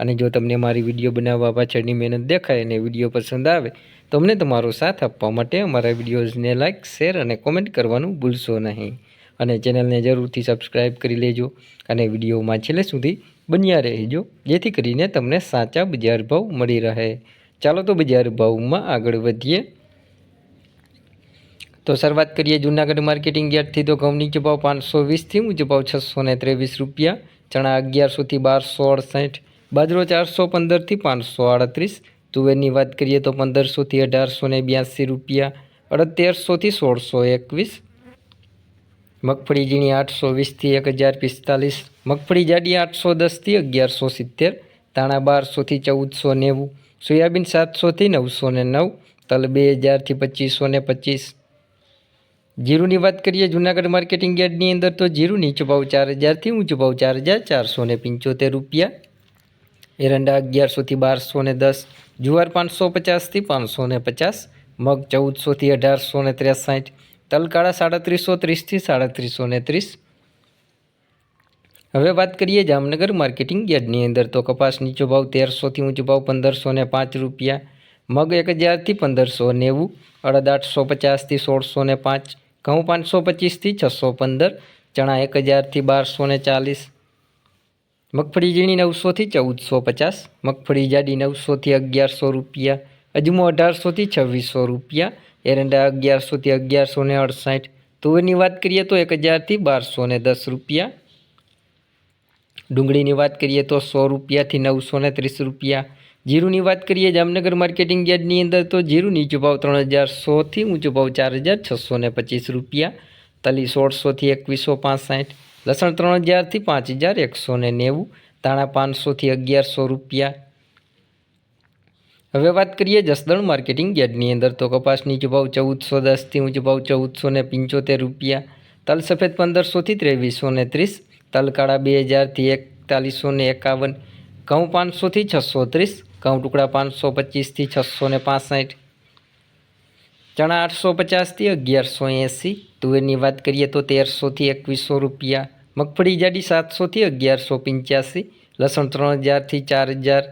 અને જો તમને મારી વીડિયો બનાવવા પાછળની મહેનત દેખાય અને વીડિયો પસંદ આવે તો અમને તમારો સાથ આપવા માટે અમારા વિડીયોઝને લાઇક શેર અને કોમેન્ટ કરવાનું ભૂલશો નહીં. અને ચેનલને જરૂરથી સબસ્ક્રાઈબ કરી લેજો અને વિડીયોમાં છેલ્લે સુધી બન્યા રહેજો, જેથી કરીને તમને સાચા બજાર ભાવ મળી રહે. ચાલો તો બજાર ભાવમાં આગળ વધીએ. તો શરૂઆત કરીએ જૂનાગઢ માર્કેટિંગ યાર્ડથી. તો ઘઉં નીચે પાંચસો વીસથી, ઊંચો ભાવ છસો ત્રેવીસ રૂપિયા, ચણા અગિયારસોથી બારસો અડસઠ બાજરો ચારસો પંદરથી પાંચસો આડત્રીસ. તુવેરની વાત કરીએ તો પંદરસોથી અઢારસો ને બ્યાસી રૂપિયા. અડતેરસોથી સોળસો એકવીસ. મગફળી ઝીણી આઠસો વીસથી એક હજાર પિસ્તાલીસ. મગફળી જાડી આઠસો દસથી અગિયારસો સિત્તેર. તાણા બારસોથી ચૌદસો નેવું. સોયાબીન સાતસોથી નવસો ને નવ. તલ બે હજારથી પચીસો ને પચીસ. જીરુની વાત કરીએ જૂનાગઢ માર્કેટિંગ યાર્ડની અંદર તો જીરુની નીચો ભાવ ચાર હજારથી ઊંચો ભાવ ચાર હજાર ચારસો ને પંચોતેર રૂપિયા. એરંડા અગિયારસોથી બારસો ને દસ, જુવાર પાંચસો પચાસથી પાંચસો ને પચાસ, મગ ચૌદસોથી અઢારસો ને ત્રેસાઠ, તલકાળા સાડત્રીસો ત્રીસથી સાડત્રીસો ને ત્રીસ. હવે વાત કરીએ જામનગર માર્કેટિંગ યાર્ડની અંદર. તો કપાસ નીચો ભાવ તેરસોથી ઊંચો ભાવ પંદરસો ને પાંચ રૂપિયા, મગ એક હજારથી પંદરસો નેવું, અડદ આઠસો પચાસથી સોળસો ને પાંચ, ઘઉં પાંચસો પચીસથી છસો પંદર, ચણા એક હજારથી બારસો ને ચાલીસ મગફળી ઝીણી નવસોથી ચૌદસો પચાસ, મગફળી જાડી નવસોથી અગિયારસો રૂપિયા, અજમો અઢારસોથી છવ્વીસો રૂપિયા, એરંડા અગિયારસોથી અગિયારસો ને અડસાઠ. તુવેરની વાત કરીએ તો એક હજારથી બારસો ને દસ રૂપિયા. ડુંગળીની વાત કરીએ તો સો રૂપિયાથી નવસો ને ત્રીસ રૂપિયા. જીરુની વાત કરીએ જામનગર માર્કેટિંગ યાર્ડની અંદર તો જીરું નીચો ભાવ ત્રણ હજાર સોથી ઊંચો ભાવ ચાર હજાર છસો ને પચીસ રૂપિયા. તલી સોળસોથી એકવીસો પાંસઠ. લસણ ત્રણ હજારથી પાંચ હજાર, એકસો ને નેવું તાણા પાંચસોથી અગિયારસો રૂપિયા. હવે વાત કરીએ જસદણ માર્કેટિંગ યાર્ડની અંદર તો કપાસ નીચો ચૌદસો દસથી ઊંચો ચૌદસો ને પંચોતેર રૂપિયા. તલ સફેદ પંદરસોથી ત્રેવીસો ને ત્રીસ તલ કાળા બે હજારથી એકતાલીસો ને એકાવન, ઘઉં પાંચસોથી છસો ત્રીસ, ઘઉં ટુકડા પાંચસો પચીસથી છસો ને પાસઠ, ચણા આઠસો પચાસથી અગિયારસો એંસી. તુવેરની વાત કરીએ તો તેરસોથી એકવીસો રૂપિયા. મગફળી જાડી સાતસોથી અગિયારસો પંચ્યાસી, લસણ ત્રણ હજારથી ચાર હજાર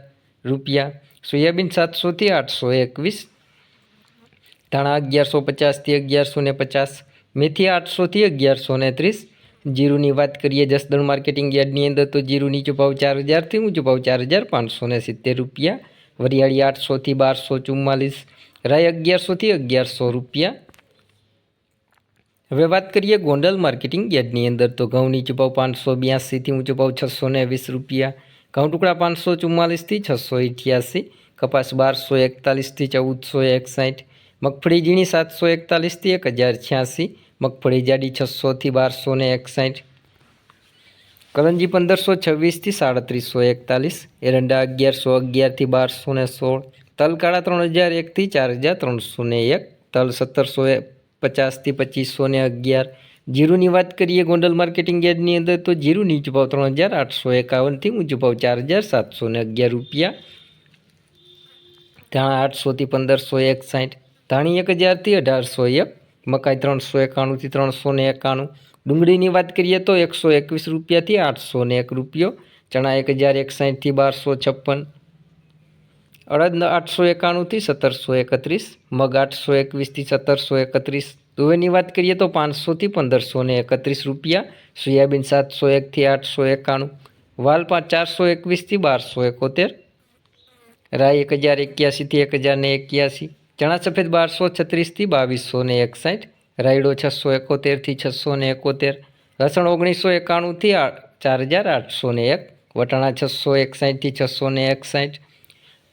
રૂપિયા, સોયાબીન સાતસોથી આઠસો એકવીસ, ધાણા અગિયારસો પચાસથી અગિયારસો ને પચાસ, મેથી આઠસોથી અગિયારસો ને ત્રીસ. જીરુની વાત કરીએ જસદણ માર્કેટિંગ યાર્ડની અંદર, તો જીરું નીચો ભાવ ચાર હજારથી ઊંચો ભાવ ચાર હજાર પાંચસો ને સિત્તેર રૂપિયા. વરિયાળી આઠસોથી બારસો ચુમ્માલીસ. રાય અગિયારસોથી અગિયારસો રૂપિયા. હવે વાત કરીએ ગોંડલ માર્કેટિંગ યાર્ડની અંદર. તો ઘઉંની ચૂપાવ પાંચસો બ્યાસીથી ઊંચો ભાવ છસો ને વીસ રૂપિયા. ઘઉં ટુકડા પાંચસો ચુમ્માલીસથી છસો અઠ્યાસી. કપાસ બારસો એકતાલીસથી ચૌદસો એકસાઠ. મગફળી ઝીણી સાતસો એકતાલીસથી એક હજાર છ્યાસી. મગફળી જાડી છસોથી બારસો ને એકસાઠ. કરંજી પંદરસો છવ્વીસથી સાડત્રીસો એકતાલીસ. એરંડા અગિયારસો અગિયારથી બારસો ને સોળ. તલ કાળા ત્રણ હજાર એકથી ચાર હજાર ત્રણસો ને એક. તલ સત્તરસો પચાસથી પચીસો ને અગિયાર. જીરુની વાત કરીએ ગોંડલ માર્કેટિંગ યાર્ડની અંદર, તો જીરું નીચો ભાવ ત્રણ હજાર આઠસો એકાવનથી ઊંચો ભાવ ચાર હજાર સાતસો ને અગિયાર રૂપિયા. ધાણા આઠસોથી પંદરસો એકસાઠ. ધાણી એક હજારથી અઢારસો એક. મકાઈ ત્રણસો એકાણુંથી ત્રણસો ને એકાણું. ડુંગળીની વાત કરીએ તો એકસો એકવીસ રૂપિયાથી આઠસો ને એક રૂપિયો. ચણા એક હજાર એકસાઠથી બારસો છપ્પન. અડદ આઠસો એકાણુંથી સત્તરસો એકત્રીસ, મગ આઠસો એકવીસથી સત્તરસો એકત્રીસ. તુવેરની વાત કરીએ તો પાંચસોથી પંદરસો ને એકત્રીસ રૂપિયા, સોયાબીન સાતસો એકથી આઠસો એકાણું વાલ પાંચ ચારસો એકવીસથી બારસો એકોતેર રાય એક હજાર એક્યાસીથી એક હજાર એક્યાસી, ચણા સફેદ બારસો છત્રીસથી બાવીસો ને એકસાઠ, રાયડો છસો એકોતેરથી છસો ને એકોતેર, લસણ ઓગણીસો એકાણુંથી ચાર હજાર આઠસો ને એક, વટાણા છસો એકસાઠથી છસો ને એકસાઠ